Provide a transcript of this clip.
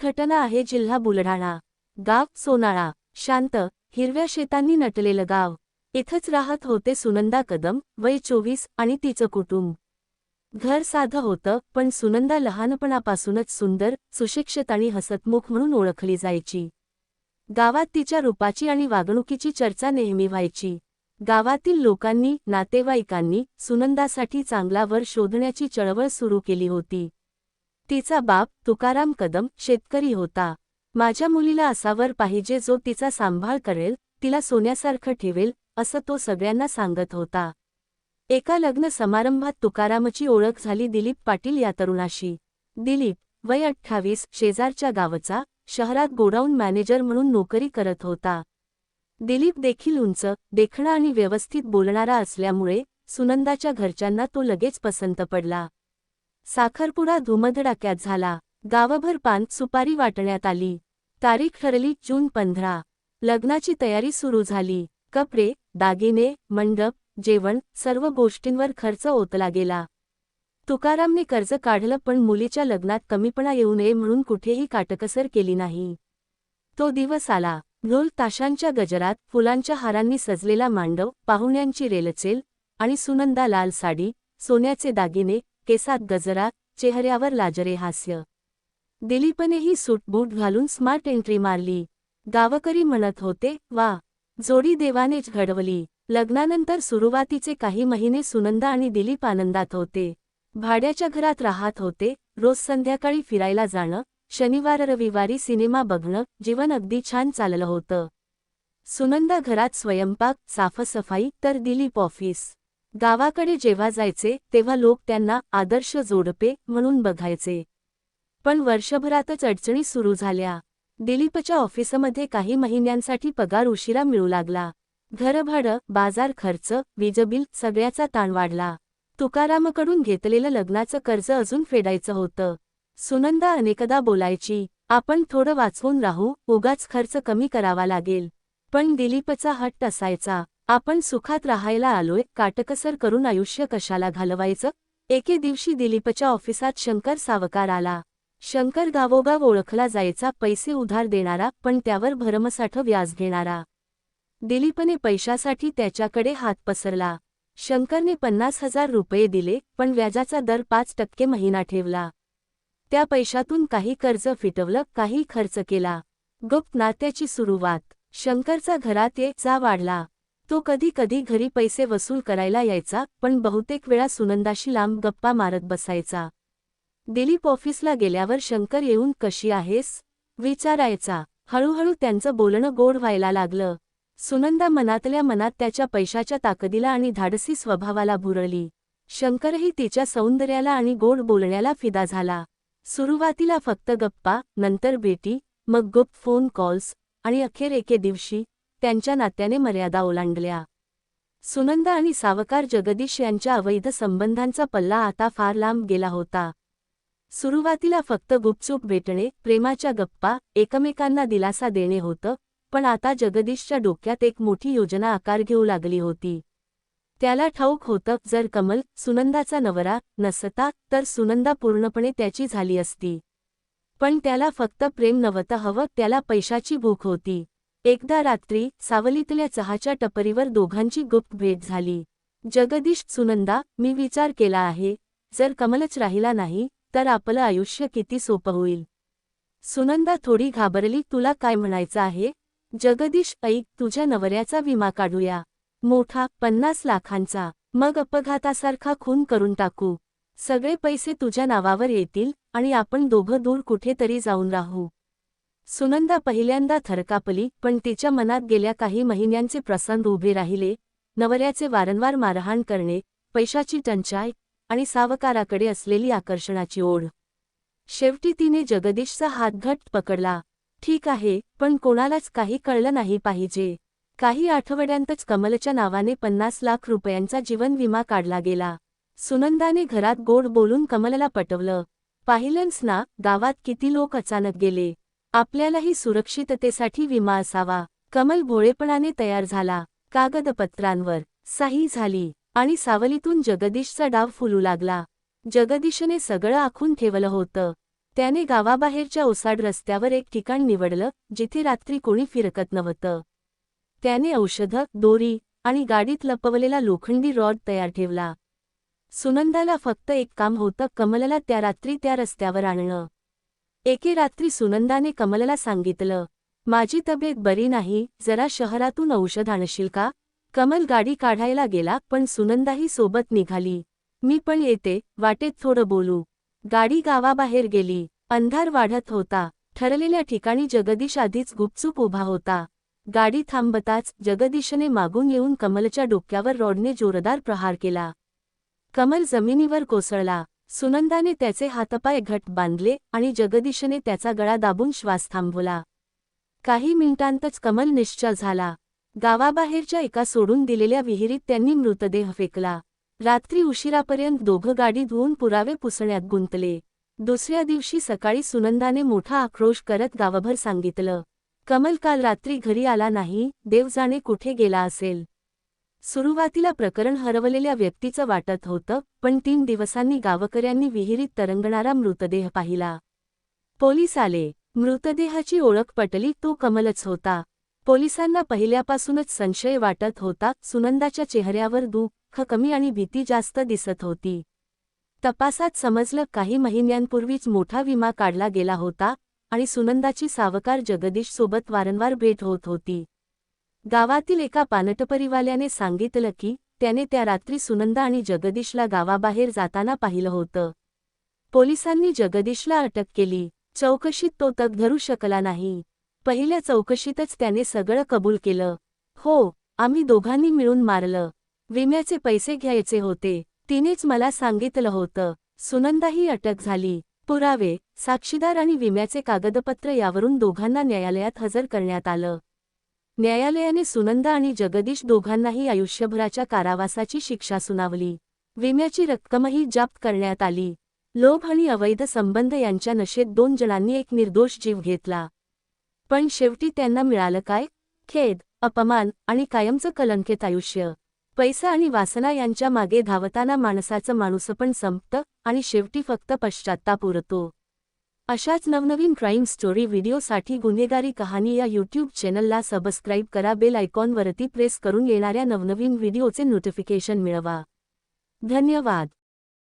घटना आहे जिल्हा बुलढाणा. गाव सोनाळा. शांत हिरव्या शेतांनी नटलेलं गाव. इथंच राहत होते सुनंदा कदम वय चोवीस आणि तिचं कुटुंब. घर साधं होतं पण सुनंदा लहानपणापासूनच सुंदर सुशिक्षित आणि हसतमुख म्हणून ओळखली जायची. गावात तिच्या रूपाची आणि वागणुकीची चर्चा नेहमी व्हायची. गावातील लोकांनी नातेवाईकांनी सुनंदासाठी चांगला वर शोधण्याची चळवळ सुरू केली होती. तिचा बाप तुकाराम कदम शेतकरी होता. माझ्या मुलीला असावर पाहिजे जो तिचा सांभाळ करेल तिला सोन्यासारखं ठेवेल असं तो सगळ्यांना सांगत होता. एका लग्न समारंभात तुकारामची ओळख झाली दिलीप पाटील या तरुणाशी. दिलीप वय अठ्ठावीस शेजारच्या गावचा शहरात गोडाऊन मॅनेजर म्हणून नोकरी करत होता. दिलीप देखील उंच देखणा आणि व्यवस्थित बोलणारा असल्यामुळे सुनंदाच्या घरच्यांना तो लगेच पसंत पडला. साखरपुडा धुमधडाक्यात झाला. गावभर पान सुपारी वाटण्यात आली. तारीख ठरली जून पंधरा. लग्नाची तयारी सुरू झाली. कपडे दागिने मंडप जेवण सर्व गोष्टींवर खर्च ओतला गेला. तुकारामने कर्ज काढलं पण मुलीच्या लग्नात कमीपणा येऊ नये म्हणून कुठेही काटकसर केली नाही. तो दिवस आला. ढोल ताशांच्या गजरात फुलांच्या हारांनी सजलेला मांडव पाहुण्यांची रेलचेल आणि सुनंदा लाल साडी सोन्याचे दागिने केसात गजरा चेहऱ्यावर लाजरे हास्य. दिलीपनेही सूटबूट घालून स्मार्ट एंट्री मारली. गावकरी म्हणत होते वा जोडी देवानेच घडवली. लग्नानंतर सुरुवातीचे काही महिने सुनंदा आणि दिलीप आनंदात होते. भाड्याच्या घरात राहत होते. रोज संध्याकाळी फिरायला जाणं शनिवार रविवारी सिनेमा बघणं जीवन अगदी छान चाललं होतं. सुनंदा घरात स्वयंपाक साफसफाई तर दिलीप ऑफिस. गावाकडे जेव्हा जायचे तेव्हा लोक त्यांना आदर्श जोडपे म्हणून बघायचे. पण वर्षभरातच अडचणी सुरू झाल्या. दिलीपच्या ऑफिसमध्ये काही महिन्यांसाठी पगार उशिरा मिळू लागला. घरभाडं बाजार खर्च वीजबिल सगळ्याचा ताण वाढला. तुकारामकडून घेतलेलं लग्नाचं कर्ज अजून फेडायचं होतं. सुनंदा अनेकदा बोलायची आपण थोडं वाचवून राहू उगाच खर्च कमी करावा लागेल. पण दिलीपचा हट्ट असायचा. आपण सुखात राहायला आलोय काटकसर करून आयुष्य कशाला घालवायचं? एके दिवशी दिलीपच्या ऑफिसात शंकर सावकार आला. शंकर गावोगाव ओळखला जायचा पैसे उधार देणारा पण त्यावर भरमसाठ व्याज घेणारा. दिलीपने पैशासाठी त्याच्याकडे हात पसरला. शंकरने पन्नास हजार रुपये दिले पण व्याजाचा दर पाच टक्के महिना ठेवला. त्या पैशातून काही कर्ज फिटवलं काही खर्च केला. गुप्त नात्याची सुरुवात. शंकरचा घरात ये जा वाढला. तो कधी कधी घरी पैसे वसूल करायला यायचा पण बहुतेक वेळा सुनंदाशी लांब गप्पा मारत बसायचा. दिलीप ऑफिसला गेल्यावर शंकर येऊन कशी आहेस? विचारायचा. हळूहळू त्यांचं बोलणं गोड व्हायला लागलं. सुनंदा मनातल्या मनात त्याच्या पैशाच्या ताकदीला आणि धाडसी स्वभावाला भुरळली. शंकरही तिच्या सौंदर्याला आणि गोड बोलण्याला फिदा झाला. सुरुवातीला फक्त गप्पा नंतर बेटी मग गुप्त फोन कॉल्स आणि अखेर एके दिवशी त्यांच्या नात्याने मर्यादा ओलांडल्या. सुनंदा आणि सावकार जगदीश यांच्या अवैध संबंधांचा पल्ला आता फार लांब गेला होता. सुरुवातीला फक्त गुपचूप भेटणे प्रेमाच्या गप्पा एकमेकांना दिलासा देणे होतं पण आता जगदीशच्या डोक्यात एक मोठी योजना आकार घेऊ लागली होती. त्याला ठाऊक होतं जर कमल सुनंदाचा नवरा नसता तर सुनंदा पूर्णपणे त्याची झाली असती. पण त्याला फक्त प्रेम नव्हतं हवं त्याला पैशाची भूक होती. एकदा रात्री सावलीतल्या चहाच्या टपरीवर दोघांची गुप्त भेट झाली. जगदीश सुनंदा मी विचार केला आहे जर कमलच राहिला नाही तर आपलं आयुष्य किती सोपं होईल? सुनंदा थोडी घाबरली तुला काय म्हणायचं आहे? जगदीश ऐक तुझ्या नवऱ्याचा विमा काढूया. मोठा पन्नास लाखांचा. मग अपघातासारखा खून करून टाकू. सगळे पैसे तुझ्या नावावर येतील आणि आपण दोघं दूर कुठेतरी जाऊन राहू. सुनंदा पहिल्यांदा थरकापली पण तिच्या मनात गेल्या काही महिन्यांचे प्रसंग उभे राहिले नवऱ्याचे वारंवार मारहाण करणे पैशाची टंचाई आणि सावकाराकडे असलेली आकर्षणाची ओढ. शेवटी तिने जगदीशचा हातघट पकडला ठीक आहे पण कोणालाच काही कळलं नाही पाहिजे. काही आठवड्यांतच कमलच्या नावाने पन्नास लाख रुपयांचा जीवन विमा काढला गेला सुनंदाने घरात गोड बोलून कमलला पटवलं पाहिलंच ना गावात किती लोक अचानक गेले. आपल्यालाही सुरक्षिततेसाठी विमा असावा. कमल भोळेपणाने तयार झाला. कागदपत्रांवर सही झाली आणि सावलीतून जगदीशचा डाव फुलू लागला. जगदीशने सगळं आखून ठेवलं होतं. त्याने गावाबाहेरच्या ओसाड रस्त्यावर एक ठिकाण निवडलं जिथे रात्री कोणी फिरकत नव्हतं. त्याने औषधं दोरी आणि गाडीत लपवलेला लोखंडी रॉड तयार ठेवला. सुनंदाला फक्त एक काम होतं कमलला त्या रात्री त्या रस्त्यावर आणणं. एके रात्री सुनंदाने कमलला सांगितलं माझी तब्येत बरी नाही जरा शहरातून औषध आणशील का? कमल गाडी काढायला गेला पण सुनंदाही सोबत निघाली. मी पण येते वाटेत थोडं बोलू. गाडी गावाबाहेर गेली. अंधार वाढत होता. ठरलेल्या ठिकाणी जगदीश आधीच गुपचूप उभा होता. गाडी थांबताच जगदीशने मागून येऊन कमलच्या डोक्यावर रॉडने जोरदार प्रहार केला. कमल जमिनीवर कोसळला. सुनंदाने त्याचे हातपाय घट बांधले आणि जगदीशने त्याचा गळा दाबून श्वास थांबवला. काही मिनिटांतच कमल निश्चल झाला. गावाबाहेरच्या एका सोडून दिलेल्या विहिरीत त्यांनी मृतदेह फेकला. रात्री उशिरापर्यंत दोघं गाडी धुवून पुरावे पुसण्यात गुंतले. दुसऱ्या दिवशी सकाळी सुनंदाने मोठा आक्रोश करत गावभर सांगितलं कमल काल रात्री घरी आला नाही देव जाणे कुठे गेला असेल? सुरुवातीला प्रकरण हरवलेल्या व्यक्तीचं वाटत होतं पण तीन दिवसांनी गावकऱ्यांनी विहिरीत तरंगणारा मृतदेह पाहिला. पोलीस आले. मृतदेहाची ओळख पटली तो कमलच होता. पोलिसांना पहिल्यापासूनच संशय वाटत होता सुनंदाच्या चेहऱ्यावर दुःख कमी आणि भीती जास्त दिसत होती. तपासात समजलं काही महिन्यांपूर्वीच मोठा विमा काढला गेला होता आणि सुनंदाची सावकार जगदीश सोबत वारंवार भेट होत होती. गावातील एका पानटपरीवाल्याने सांगितलं की त्याने त्या रात्री सुनंदा आणि जगदीशला गावाबाहेर जाताना पाहिलं होतं. पोलिसांनी जगदीशला अटक केली. चौकशीत तो तग धरू शकला नाही. पहिल्या चौकशीतच त्याने सगळं कबूल केलं. हो आम्ही दोघांनी मिळून मारलं. विम्याचे पैसे घ्यायचे होते. तिनेच मला सांगितलं होतं. सुनंदाही अटक झाली. पुरावे साक्षीदार आणि विम्याचे कागदपत्र यावरून दोघांना न्यायालयात हजर करण्यात आलं. न्यायालयाने सुनंदा आणि जगदीश दोघांनाही आयुष्यभराच्या कारावासाची शिक्षा सुनावली. विम्याची रक्कमही जप्त करण्यात आली. लोभ आणि अवैध संबंध यांच्या नशेत दोन जणांनी एक निर्दोष जीव घेतला. पण शेवटी त्यांना मिळालं काय? खेद अपमान आणि कायमचं कलंकित आयुष्य. पैसा आणि वासना यांच्या मागे धावताना माणसाचं माणूसपण संपतं आणि शेवटी फक्त पश्चात्ताप उरतो. अशाच नवनवीन क्राईम स्टोरी व्हिडिओसाठी गुन्हेगारी कहाणी या यूट्यूब चॅनलला सबस्क्राईब करा. बेल आयकॉनवरती प्रेस करून येणाऱ्या नवनवीन व्हिडिओचे नोटिफिकेशन मिळवा. धन्यवाद.